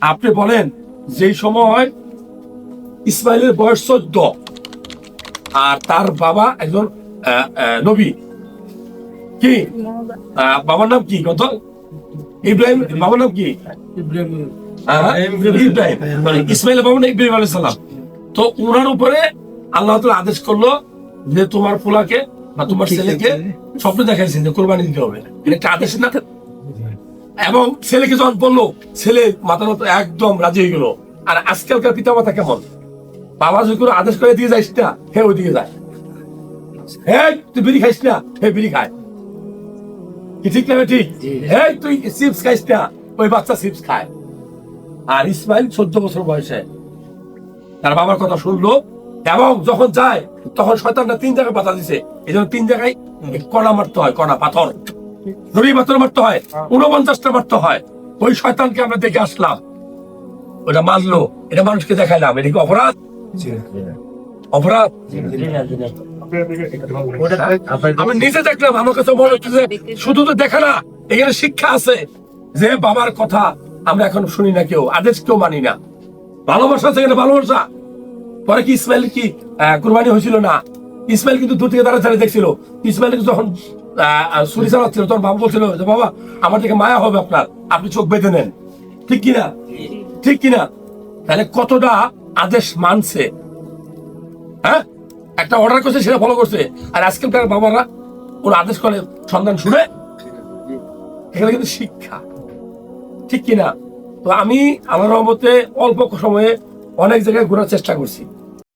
আপনি বলেন যেই সময় ইসমাইলের বয়স চোদ্দ আর তার বাবা একজন নবী। কি? বাবার নাম কি? কত? ইব্রাহিম বাবার নাম কি? আহ, ইব্রাহিম। মানে ইসমাইলের বাবা নাম ইব্রাহিম সালাম। তো ওনার উপরে আল্লাহ আদেশ করল যে তোমার পোলাকে বা তোমার ছেলেকে স্বপ্ন দেখাইছেন যে কোরবানি দিতে হবে। এটা একটা আদেশ না? এবং ছেলেকে যখন বলল ছেলে মাথা মতো একদম রাজি হয়ে গেল। আর আজকালকার পিতা মাতা কেমন? বাবা যদি কোনো আদেশ করে দিয়ে যাইস না হে ওইদিকে যায় হ্যাঁ তুই বিড়ি খাইস না হে বিড়ি খায় কি ঠিক না ঠিক হ্যাঁ তুই চিপস খাইস না ওই বাচ্চা চিপস খায়। আর ইসমাইল চোদ্দ বছর বয়সে। তার বাবার কথা শুনলো এবং যখন যায় তখন শয়তানটা তিন জায়গায় বাধা দিছে। এই জন্য তিন জায়গায় কণা মারতে হয় কণা পাথর। নুড়ি পাথর মারতে হয় উনপঞ্চাশটা মারতে হয়। ওই শয়তানকে আমরা দেখে আসলাম। ওটা মারলো, এটা মানুষকে দেখাইলাম, এটা কি অপরাধ? অপরাধ? আমি নিজে দেখলাম, আমার কাছে মনে হচ্ছে যে শুধু তো দেখা না, এখানে শিক্ষা আছে যে বাবার কথা আমরা এখন শুনি না কেউ, আদেশ কেউ মানি না। ভালোবাসা এখানে, ভালোবাসা। পরে কি ইসমাইল কি কুরবানি হয়েছিল না? ইসমাইল কিন্তু দূর থেকে দাঁড়া দাঁড়িয়ে দেখছিল। ইসমাইল যখন আহ, আহ, ছুরি চালাচ্ছিল তখন বাবা বলছিল যে বাবা আমার থেকে মায়া হবে আপনার আপনি চোখ বেঁধে নেন। ঠিক কিনা? ঠিক কিনা? তাহলে কতটা আদেশ মানছে? হ্যাঁ? একটা অর্ডার করছে সেটা ফলো করছে। আর আজকালকার বাবারা ওর আদেশ করে সন্তান শুনে এখানে কিন্তু শিক্ষা। ঠিক কিনা? তো আমি আমার রহমতে অল্প সময়ে অনেক জায়গায় ঘোরার চেষ্টা করছি।